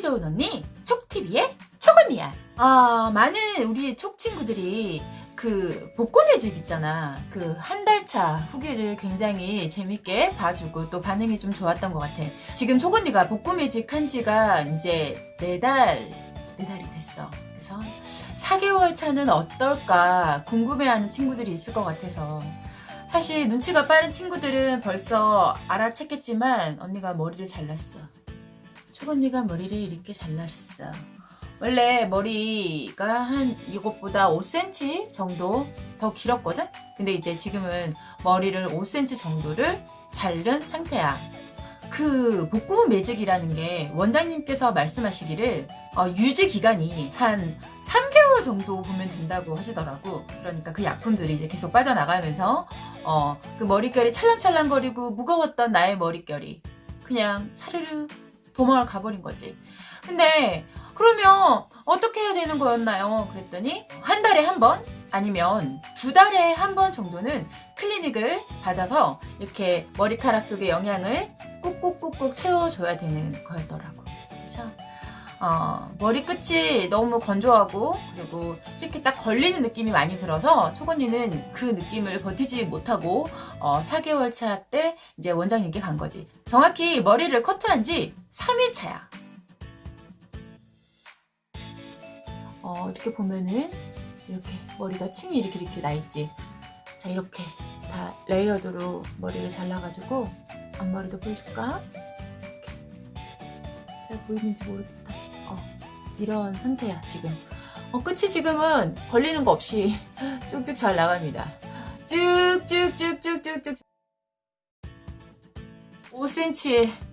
좋은 언니 촉TV의 촉언니야. 아, 많은 우리 촉 친구들이 그 복고 매직 있잖아. 그 한 달 차 후기를 굉장히 재밌게 봐주고 또 반응이 좀 좋았던 것 같아. 지금 촉 언니가 복고 매직 한 지가 이제 네 달, 네 달이 됐어. 그래서 4개월 차는 어떨까 궁금해하는 친구들이 있을 것 같아서 사실 눈치가 빠른 친구들은 벌써 알아챘겠지만 언니가 머리를 잘랐어. 촉 언니가 머리를 이렇게 잘랐어. 원래 머리가 한 이것보다 5cm 정도 더 길었거든? 근데 이제 지금은 머리를 5cm 정도를 자른 상태야. 그 복구 매직이라는 게 원장님께서 말씀하시기를 어, 유지 기간이 한 3개월 정도 보면 된다고 하시더라고. 그러니까 그 약품들이 이제 계속 빠져나가면서 어, 그 머릿결이 찰랑찰랑거리고 무거웠던 나의 머릿결이 그냥 사르르 도망을 가버린 거지. 근데 그러면 어떻게 해야 되는 거였나요? 그랬더니 한 달에 한 번 아니면 두 달에 한 번 정도는 클리닉을 받아서 이렇게 머리카락 속의 영양을 꾹꾹꾹꾹 채워줘야 되는 거였더라고. 그래서 어, 머리끝이 너무 건조하고 그리고 이렇게 딱 걸리는 느낌이 많이 들어서 초건이는 그 느낌을 버티지 못하고 어, 4개월 차 때 이제 원장님께 간 거지. 정확히 머리를 커트한 지 3일 차야. 어, 이렇게 보면은 이렇게 머리가 층이 이렇게 이렇게 나 있지. 자, 이렇게 다 레이어드로 머리를 잘라가지고 앞머리도 보여줄까? 이렇게. 잘 보이는지 모르겠다. 어, 이런 상태야, 지금. 어, 끝이 지금은 걸리는 거 없이 쭉쭉 잘 나갑니다. 쭉쭉쭉쭉쭉쭉. 5cm에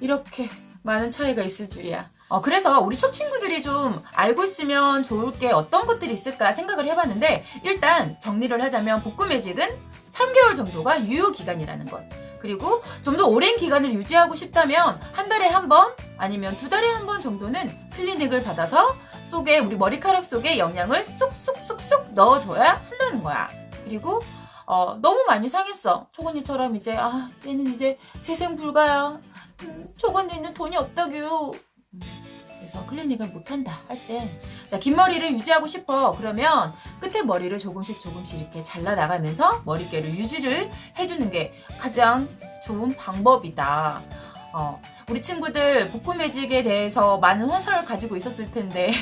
이렇게 많은 차이가 있을 줄이야. 어, 그래서 우리 촉 친구들이 좀 알고 있으면 좋을 게 어떤 것들이 있을까 생각을 해봤는데, 일단 정리를 하자면 복구 매직은 3개월 정도가 유효 기간이라는 것. 그리고 좀 더 오랜 기간을 유지하고 싶다면 한 달에 한 번 아니면 두 달에 한 번 정도는 클리닉을 받아서 속에 우리 머리카락 속에 영양을 쏙쏙쏙쏙 넣어줘야 한다는 거야. 그리고 어, 너무 많이 상했어. 초건이처럼 이제 아 얘는 이제 재생 불가야. 음, 초건이는 돈이 없다규. 음, 그래서 클리닉을 못한다 할 때, 자, 긴 머리를 유지하고 싶어. 그러면 끝에 머리를 조금씩 조금씩 이렇게 잘라 나가면서 머릿결을 유지를 해주는 게 가장 좋은 방법이다. 어, 우리 친구들 복구 매직에 대해서 많은 환상을 가지고 있었을 텐데,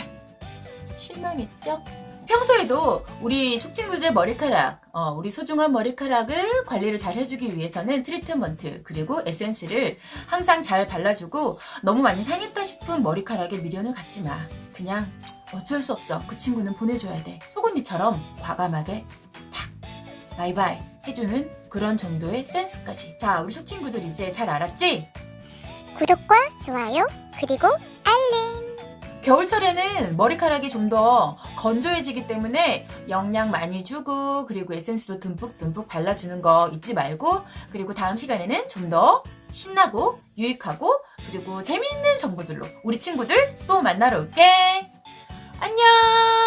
실망했죠? 평소에도 우리 촉친구들 머리카락, 어, 우리 소중한 머리카락을 관리를 잘 해주기 위해서는 트리트먼트, 그리고 에센스를 항상 잘 발라주고 너무 많이 상했다 싶은 머리카락에 미련을 갖지 마. 그냥 어쩔 수 없어. 그 친구는 보내줘야 돼. 소곤니처럼 과감하게 탁 바이바이 해주는 그런 정도의 센스까지. 자, 우리 촉친구들 이제 잘 알았지? 구독과 좋아요 그리고 알림 겨울철에는 머리카락이 좀 더 건조해지기 때문에 영양 많이 주고 그리고 에센스도 듬뿍듬뿍 발라주는 거 잊지 말고 그리고 다음 시간에는 좀 더 신나고 유익하고 그리고 재미있는 정보들로 우리 친구들 또 만나러 올게. 안녕!